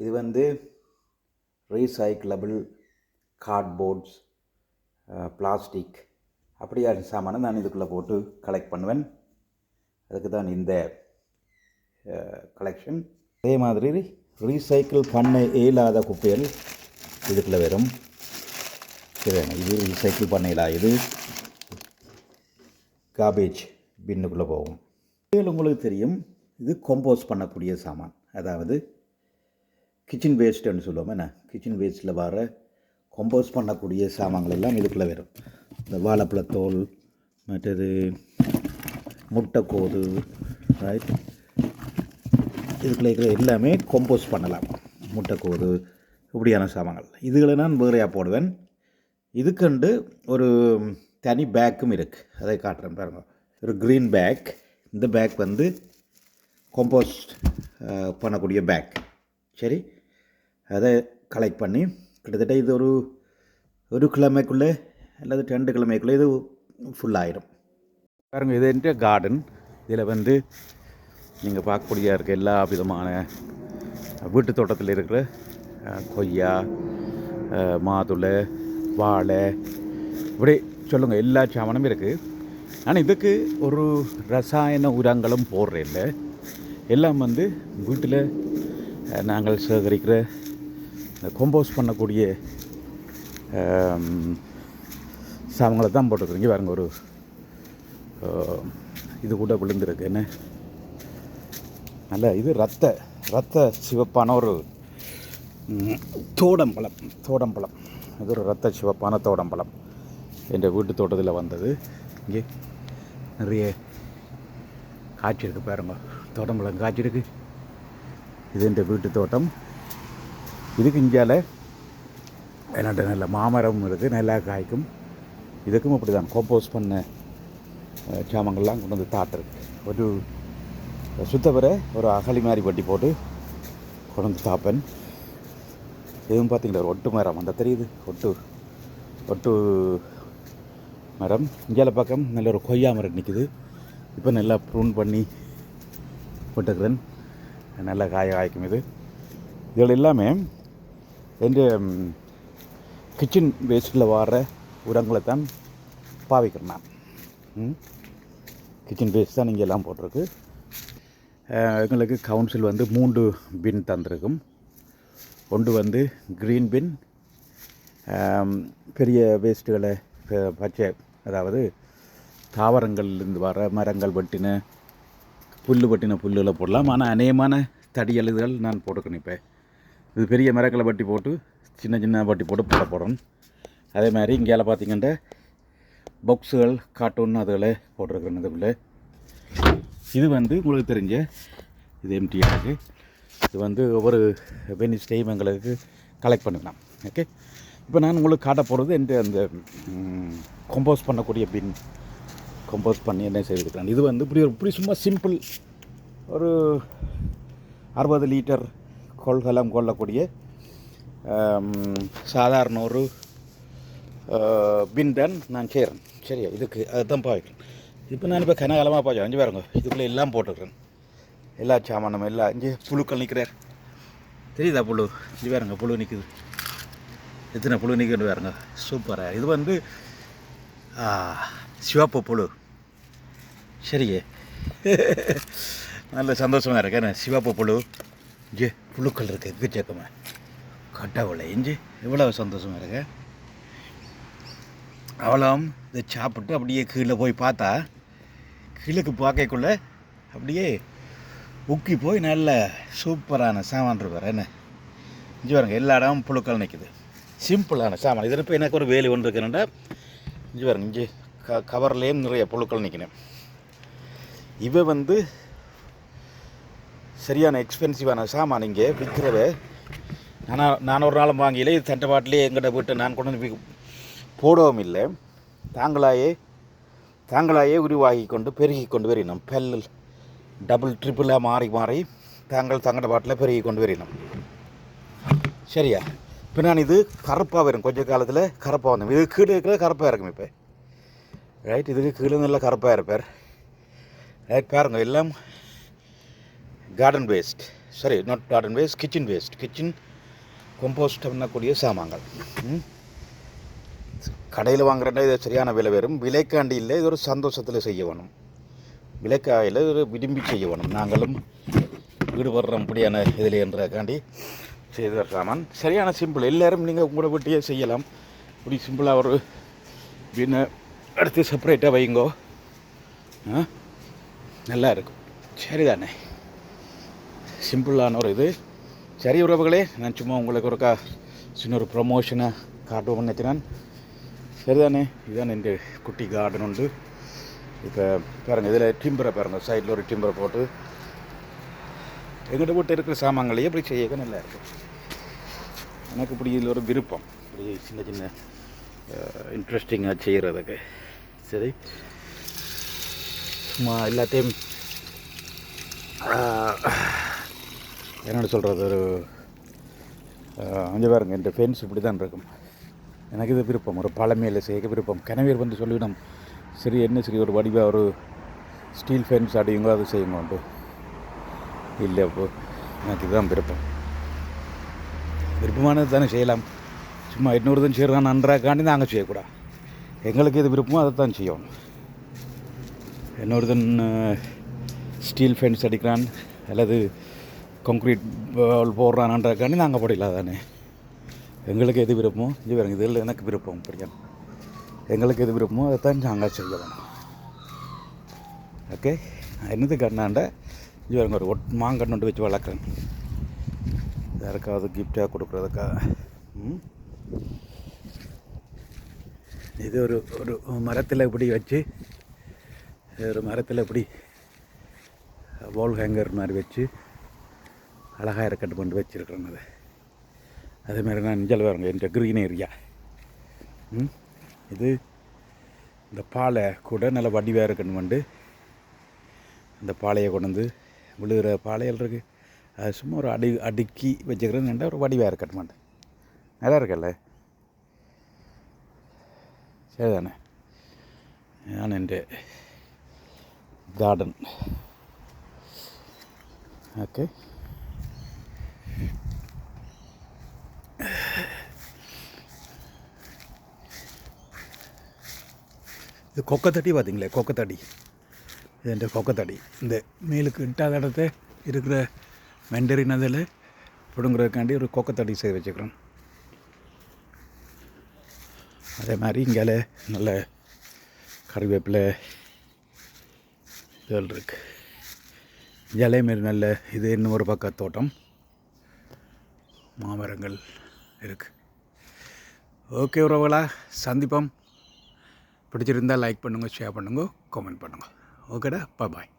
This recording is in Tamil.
இது வந்து ரீசைக்கிளபிள் கார்ட்போர்ட்ஸ் பிளாஸ்டிக் அப்படியான சாமானை நான் இதுக்குள்ளே போட்டு கலெக்ட் பண்ணுவேன். அதுக்கு தான் இந்த கலெக்ஷன் அதே மாதிரி ரீசைக்கிள் பண்ண இயலாத குப்பைகள் இதுக்குள்ளே வரும். சரி இது ரீசைக்கிள் பண்ண இது காபேஜ் பின்னுக்குள்ளே போகும். இதில் உங்களுக்கு தெரியும். இது கம்போஸ் பண்ணக்கூடிய சாமான். அதாவது கிச்சன் வேஸ்ட்டுன்னு சொல்லுவோம். என்ன? கிச்சன் வேஸ்ட்டில் வர கம்போஸ் பண்ணக்கூடிய சாமான்கள் எல்லாம் இதுக்குள்ளே வரும். இந்த வாழைப்பழத்தோல் மற்றது முட்டைக்கோது ரைட் இதுக்குள்ள இருக்கிற எல்லாமே கம்போஸ் பண்ணலாம். முட்டைக்கோது இப்படியான சாமான்கள். இதுகளை நான் வேறையாக போடுவேன். இதுக்கண்டு ஒரு தனி பேக்கும் இருக்குது அதை காட்டுறேன் பாருங்கள் ஒரு க்ரீன் பேக் இந்த பேக் வந்து கம்போஸ்ட் பண்ணக்கூடிய பேக் சரி? அதை கலெக்ட் பண்ணி கிட்டத்தட்ட இது ஒரு ஒரு கிழமைக்குள்ளே அல்லது ரெண்டு கிழமைக்குள்ளே இது ஃபுல்லாயிடும் பாருங்க இது என்ற கார்டன் இதில் வந்து நீங்கள் பார்க்கக்கூடிய இருக்க எல்லா விதமான வீட்டு தோட்டத்தில் இருக்கிற கொய்யா மாதுளை வாழை இப்படி சொல்லுங்கள் எல்லா சாமானும் இருக்குது ஆனால் இதுக்கு ஒரு ரசாயன உரங்களும் போடுற இல்லை எல்லாம் வந்து வீட்டில் நாங்கள் சேகரிக்கிற இந்த கம்போஸ் பண்ணக்கூடிய சாமங்களை தான் போட்டுருக்குறீங்க பாருங்க ஒரு இது கூட விழுந்திருக்கு. என்ன? நல்ல இது ரத்த ரத்த சிவப்பான ஒரு தோடம்பழம் தோடம்பழம் இது ஒரு ரத்த சிவப்பான தோடம்பழம் என்ற வீட்டு தோட்டத்தில் வந்தது. இங்கே நிறைய காய்ச்சி இருக்கு பாருங்க. தோடம்பழம் காய்ச்சி இருக்கு. இது என்ற வீட்டு தோட்டம். இதுக்கு இந்தியாவில் என்னட்ட நல்ல மாமரம் இருக்குது நல்லா காய்க்கும். இதுக்கும் அப்படி தான் கம்போஸ் பண்ண சாமங்கள்லாம் கொண்டு வந்து தாட்டுருக்கு ஒரு சுத்தவரை ஒரு அகழி மாதிரி வட்டி போட்டு கொண்டு வந்து தாப்பேன். இதுவும் பார்த்தீங்களா ஒரு ஒட்டு மரம் அந்த தெரியுது? ஒட்டு ஒட்டு மரம். இங்கால பக்கம் நல்ல ஒரு கொய்யா மரம் நிற்கிது இப்போ நல்லா ப்ரூன் பண்ணி போட்டுக்கிறேன். நல்லா காய காய்க்கும் இது. இதில் எல்லாமே எந்த கிச்சன் வேஸ்ட்டில் வர உரங்களை தான் பாவிக்கிறேன் நான் கிச்சன் வேஸ்ட் தான் இங்கே எல்லாம் போட்டிருக்கு எங்களுக்கு கவுன்சில் வந்து மூன்று பின் தந்திருக்கும் ஒன்று வந்து க்ரீன் பின் பெரிய வேஸ்ட்டுகளை பச்சை அதாவது தாவரங்கள்லேருந்து வர மரங்கள் வெட்டின புல் வெட்டின புல்லுகளை போடலாம் ஆனால் அநேகமான தடியலுகள் நான் போட்டுக்கணும் இப்போ இது பெரிய மரங்களை பட்டி போட்டு சின்ன சின்ன பட்டி போட்டு போட போடணும் அதே மாதிரி இங்கேயால பார்த்தீங்கன்னா பொக்ஸுகள் கார்ட்டூன் அதுகளை போட்டிருக்கிறேன் இதுக்குள்ளே. இது வந்து உங்களுக்கு தெரிஞ்ச இது எம்டிஆருக்கு இது வந்து ஒவ்வொரு வெனிஸ்டேயும் எங்களுக்கு கலெக்ட் பண்ணிக்கலாம். ஓகே இப்போ நான் உங்களுக்கு காட்ட போகிறது எந்த அந்த கம்போஸ் பண்ணக்கூடிய பின் கம்போஸ் பண்ணி என்ன செய்திருக்கிறேன். இது வந்து இப்படி ஒரு இப்படி சும்மா சிம்பிள் ஒரு அறுபது லிட்டர் கொள்கலம் கொள்ளக்கூடிய சாதாரண ஒரு பின் நான் செய்கிறேன் சரியா? இதுக்கு அதுதான் பாய்க்கிறேன் இப்போ நான் இப்போ கனகாலமாக பாய்ச்சேன் அஞ்சு பாருங்க. இதுக்குள்ளே எல்லாம் போட்டுக்கிறேன். எல்லா சாமானும் எல்லாம் இங்கே புழுக்கள் நிற்கிறார் தெரியுதா புழு? இது பாருங்க புழு நிற்குது எத்தனை புழு நிற்கிறது பாருங்க. சூப்பராக இது வந்து சிவப்பு புழு. சரியே. நல்ல சந்தோஷமாக இருக்கு என்ன சிவப்பு புழு. இங்கே புழுக்கள் இருக்குது எக்கச்சக்கமாக கடவுளை இஞ்சி எவ்வளோ சந்தோஷமாக இருக்கு. அவளும் இதை சாப்பிட்டு அப்படியே கீழே போய் பார்த்தா கீழக்கு பார்க்கக்குள்ள அப்படியே உக்கி போய் நல்ல சூப்பரான சாமான் இருப்பார் என்ன? இஞ்சி பாருங்க எல்லா இடமும் புழுக்கள் நிற்குது சிம்பிளான சாமான். இதில் இப்போ எனக்கு ஒரு வேலி ஒன்று இருக்குன்னா இஞ்சி பாருங்க இஞ்சி க கவர்லேயும் நிறைய புழுக்கள் நிற்கணும் இவ வந்து சரியான எக்ஸ்பென்சிவான சாமான் இங்கே விற்கிறது. நான் நான் ஒரு நாளும் வாங்கல. இது தட்டை பாட்டிலே எங்கிட்ட போயிட்டு நான் கொண்டு வந்து போடவும் இல்லை. தாங்களாயே தாங்களாயே உருவாகி கொண்டு பெருகி கொண்டு வரினோம் பெல் டபுள் ட்ரிபிளாக மாறி மாறி தாங்கள் தங்கட பாட்டில் பெருகி கொண்டு வரினோம் சரியா? இப்போ நான் இது கருப்பாக வரும். கொஞ்ச காலத்தில் கருப்பாக வந்தோம். இது கீழே இருக்கிற கருப்பாக இருக்கும் இப்போ. ரைட் இதுக்கு கீழே நல்லா கருப்பாக இருப்பார். ரைட் பாருங்கள் எல்லாம் garden waste sorry not garden waste kitchen waste kitchen compost பண்ணக்கூடிய சாமான்கள். கடையில் வாங்குறேன்னா இது சரியான விலை வரும் விலைக்காண்டி இல்லை இது ஒரு சந்தோஷத்தில் செய்ய வேணும். விலைக்காயில் ஒரு விரும்பி செய்ய வேணும். நாங்களும் ஈடுபடுறோம் அப்படியான இதில் என்றக்காண்டி செய்த சாமான். சரியான சிம்பிள் எல்லோரும் நீங்கள் உங்களோட வீட்டையே செய்யலாம். இப்படி சிம்பிளாக ஒரு பின்ன எடுத்து செப்பரேட்டாக வைங்கோ. நல்லா இருக்கும். சரிதானே? சிம்பிளான ஒரு இது. சரி உறவுகளே நான் சும்மா உங்களுக்கு ஒருக்கா சின்ன ஒரு ப்ரொமோஷனை காட்டுவோம் நினைக்கிறேன் சரிதானே? இதுதான் என் குட்டி கார்டன் உண்டு. இப்போ பாருங்கள் இதில் டிம்பரை பாருங்கள் சைடில் ஒரு டிம்பரை போட்டு எங்கிட்ட வீட்டு இருக்கிற சாமான்களையே இப்படி செய்ய நல்லா இருக்கும். எனக்கு இப்படி இதில் ஒரு விருப்பம். இப்படி சின்ன சின்ன இன்ட்ரெஸ்டிங்காக செய்கிறதுக்கு சரி. சும்மா எல்லாத்தையும் என்னோட சொல்கிறது ஒரு அஞ்சு பாருங்க இந்த ஃபென்ஸ் இப்படி தான் இருக்கும். எனக்கு இது விருப்பம். ஒரு பழமையில் செய்ய விருப்பம். கனவேர் வந்து சொல்லிவிடும் சரி என்ன சரி ஒரு வடிவாக ஒரு ஸ்டீல் ஃபென்ஸ் அடியுங்க அது செய்யுங்கோண்டு இல்லை அப்போ எனக்கு இதுதான் விருப்பம். விருப்பமானது தானே செய்யலாம். சும்மா இன்னொருத்தன் செய்கிறான் நன்றாக்காண்டி நாங்கள் செய்யக்கூடாது. எங்களுக்கு எது விருப்பமோ அதை தான் செய்யணும். இன்னொருத்தன் ஸ்டீல் ஃபென்ஸ் அடிக்கிறான் அல்லது கான்க்ரீட் போடுறானான்றக்காண்டி நாங்கள் போடல தானே எங்களுக்கு எது விருப்பமோ இது இதில் எனக்கு விருப்பம் பிடிக்கும் எங்களுக்கு எது விருப்பமோ அதைத்தான் நாங்கள் செய்ய வேணும். ஓகே என்னது கண்ணாண்ட? இது ஒரு ஒட் மாங்கன்று வச்சு வளர்க்குறேன். யாருக்காவது கிஃப்டாக கொடுக்குறதுக்கா? ம்? இது ஒரு ஒரு மரத்தில் இப்படி வச்சு ஒரு மரத்தில் இப்படி வால் ஹேங்கர் மாதிரி வச்சு அழகாக இருக்கட்டு பண்ணி வச்சுருக்குறேன் அதை அதேமாதிரி நான் இஞ்சல் வருங்க இந்த க்ரீன் ஏரியா ம் இது இந்த பாலை கூட நல்ல வடிவாக இருக்கணும் வந்து இந்த பாலையை கொண்டு வந்து விழுகிற பாளையல் இருக்குது அது சும்மா ஒரு அடி அடுக்கி வச்சுக்கிறேன்னு ஒரு வடிவாக இருக்கட்டும் மாட்டேன் நல்லா இருக்கல்ல சரிதானே ഞാൻ എൻ്റെ ഗാർഡൻ ഓക്കെ இது கொக்கத்தடி பார்த்தீங்களே கொக்கத்தடி. இது என்ற கொக்கத்தடி. இந்த மேலுக்கு இட்டாத இடத்த இருக்கிற மெண்டரின் அதில் பிடுங்குறதுக்காண்டி ஒரு கொக்கத்தடி செய்து வச்சுக்கிறோம். அதே மாதிரி இங்கால நல்ல கறிவேப்பிலை இதெல்லாம் இருக்குது இங்கே மாரி நல்ல இது இன்னும் ஒரு பக்க தோட்டம். மாமரங்கள் இருக்குது ஓகே உறவுகளா சந்திப்போம். பிடிச்சிருந்தால் லைக் பண்ணுங்கள் ஷேர் பண்ணுங்க கமெண்ட் பண்ணுங்கள் ஓகேடா பாய்